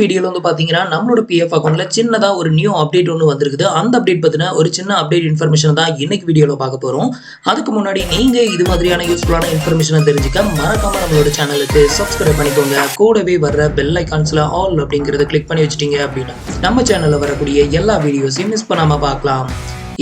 வீடியோவில் வந்து பார்த்தீங்கன்னா நம்மளோட பிஎஃப் அக்கௌண்ட்டில் சின்னதாக ஒரு நியூ அப்டேட் ஒன்று வந்திருக்குது. அந்த அப்டேட் பற்றின ஒரு சின்ன அப்டேட் இன்ஃபர்மேஷன் தான் இன்னைக்கு வீடியோவில் பார்க்க போகிறோம் அதுக்கு முன்னாடி நீங்கள் இது மாதிரியான யூஸ்ஃபுல்லான இன்ஃபர்மேஷனை தெரிஞ்சுக்க மறக்காம நம்மளோட சேனலுக்கு சப்ஸ்கிரைப் பண்ணிக்கோங்க. கூடவே வர்ற பெல் ஐக்கான்ஸில் ஆல் அப்படிங்கிறத கிளிக் பண்ணி வச்சிட்டீங்க அப்படின்னா நம்ம சேனலில் வரக்கூடிய எல்லா வீடியோஸையும் மிஸ் பண்ணாமல் பார்க்கலாம்.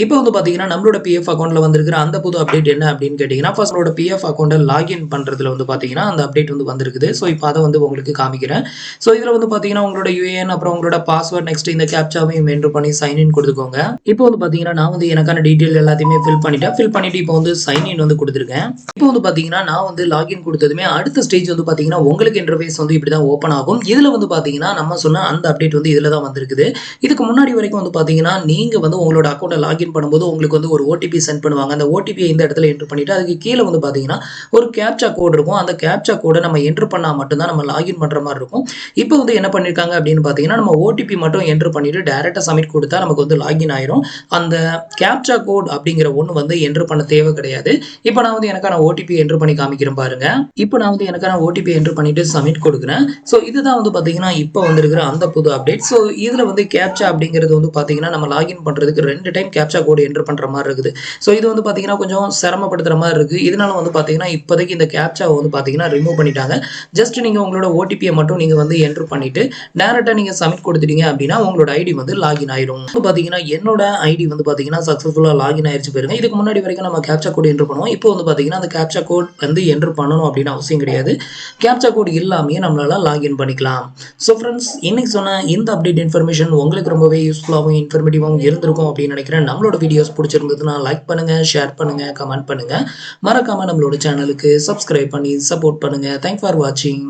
இப்போ வந்து பார்த்தீங்கன்னா நம்மளோட பிஎஃப் அக்கௌண்ட்டில் வந்திருக்கிற அந்த புது அப்டேட் என்ன அப்படின்னு கேட்டிங்கன்னா ஃபர்ஸ்ட் நம்மளோட பிஎஃப் அக்கௌண்ட்டை லாகின் பண்ணுறதுல வந்து பார்த்தீங்கன்னா அந்த அப்டேட் வந்து வந்திருக்குது. ஸோ இப்போ அதை வந்து உங்களுக்கு காமிக்கிறேன். ஸோ இதில் வந்து பார்த்தீங்கன்னா உங்களோட யூஏஎன் அப்புறம் உங்களோட பாஸ்வேர்ட் நெக்ஸ்ட் இந்த கேப்சாவையும் என்ட்ரு பண்ணி சைன் இன் கொடுத்துக்கோங்க. இப்போ வந்து பார்த்தீங்கன்னா நான் வந்து எனக்கான டீட்டெயில் எல்லாத்தையுமே ஃபில் பண்ணிட்டேன். ஃபில் பண்ணிட்டு இப்போ வந்து சைன் இன் வந்து கொடுத்துருக்கேன். இப்போ வந்து பார்த்தீங்கன்னா நான் வந்து லாகின் கொடுத்ததுமே அடுத்த ஸ்டேஜ் வந்து பார்த்தீங்கன்னா உங்களுக்கு இன்டர்ஃபேஸ் வந்து இப்படி தான் ஓப்பன் ஆகும். இதில் வந்து பார்த்தீங்கன்னா நம்ம சொன்ன அந்த அப்டேட் வந்து இதில் தான் வந்திருக்குது. இதுக்கு முன்னாடி வரைக்கும் வந்து பார்த்தீங்கன்னா நீங்கள் வந்து உங்களோட அக்கௌண்ட்டை லாகின் பண்ணும்போது உங்களுக்கு வந்து ஒரு ஓடிபி சென்ட் பண்ணுவாங்க. அந்த ஓடிபியை இந்த இடத்துல என்ட்ரு பண்ணிட்டு அதுக்கு கீழே வந்து பார்த்தீங்கன்னா ஒரு கேப்சா கோட் இருக்கும். அந்த கேப்சா கோடை நம்ம என்ட்ரு பண்ணால் மட்டும்தான் நம்ம லாகின் பண்ணுற மாதிரி இருக்கும். இப்போ வந்து என்ன பண்ணியிருக்காங்க அப்படின்னு பார்த்தீங்கன்னா நம்ம ஓடிபி மட்டும் என்ட்ரு பண்ணிவிட்டு டேரெக்டாக சப்மிட் கொடுத்தா நமக்கு வந்து லாகின் ஆயிரும். அந்த கேப்சா கோட் அப்படிங்கிற ஒன்று வந்து என்ட்ரு பண்ண தேவை கிடையாது. இப்போ நான் வந்து எனக்கான ஓடிபி என்ட்ரு பண்ணி காமிக்கிறேன் பாருங்க. இப்போ நான் வந்து எனக்கான ஓடிபி என்ட்ரு பண்ணிட்டு சப்மிட் கொடுக்குறேன். ஸோ இதுதான் வந்து பார்த்தீங்கன்னா இப்போ வந்திருக்கிற அந்த புது அப்டேட் ஸோ இதில் வந்து கேப்சா அப்படிங்கிறது வந்து பார்த்தீங்கன்னா நம்ம லாகின் பண்ணுறதுக்கு ரெண்டு டைம் கேப்சா கோடு என்ட்ரு பண்ணுற மாதிரி இருக்குது. ஸோ இது வந்து பார்த்தீங்கன்னா கொஞ்சம் சிரமப்படுத்துகிற மாதிரி இருக்குது இதனால வந்து பார்த்தீங்கன்னா இப்போதைக்கு இந்த கேப்சாவை வந்து பார்த்தீங்கன்னா ரிமூவ் பண்ணிட்டாங்க. ஜஸ்ட் நீங்கள் உங்களோட ஓடிபியை மட்டும் நீங்கள் வந்து என்ட்ரு பண்ணிட்டு டேரெக்டாக நீங்கள் சப்மிட் கொடுத்துட்டீங்க அப்படின்னா உங்களோட ஐடி வந்து லாகின் ஆயிரும். இப்போ பார்த்தீங்கன்னா என்னோட ஐடி வந்து பார்த்தீங்கன்னா சக்ஸஸ்ஃபுல்லாக லாகின் ஆயிடுச்சு போயிருங்க இதுக்கு முன்னாடி வரைக்கும் நம்ம கேப்சா கோட் என்ட்ரு பண்ணுவோம். இப்போ வந்து பார்த்தீங்கன்னா அந்த கேப்சா கோட் வந்து என்ட்ரு பண்ணணும் அப்படின்னு அவசியம் கிடையாது. கேப்சா கோட் இல்லாமையே நம்மளால லாகின் பண்ணிக்கலாம். ஸோ ஃப்ரெண்ட்ஸ் இன்னைக்கு சொன்ன இந்த அப்டேட் இன்ஃபர்மேஷன் உங்களுக்கு ரொம்பவே யூஸ்ஃபுல்லாகவும் இன்ஃபர்மேட்டிவாகவும் இருந்திருக்கும் அப்படின்னு நினைக்கிறேன். நம்மளோட வீடியோஸ் பிடிச்சிருந்ததுன்னா லைக் பண்ணுங்க ஷேர் பண்ணுங்க கமெண்ட் பண்ணுங்க. மறக்காமல் நம்மளோட சேனலுக்கு சப்ஸ்கிரைப் பண்ணி சப்போர்ட் பண்ணுங்க. தேங்க் ஃபார் வாட்சிங்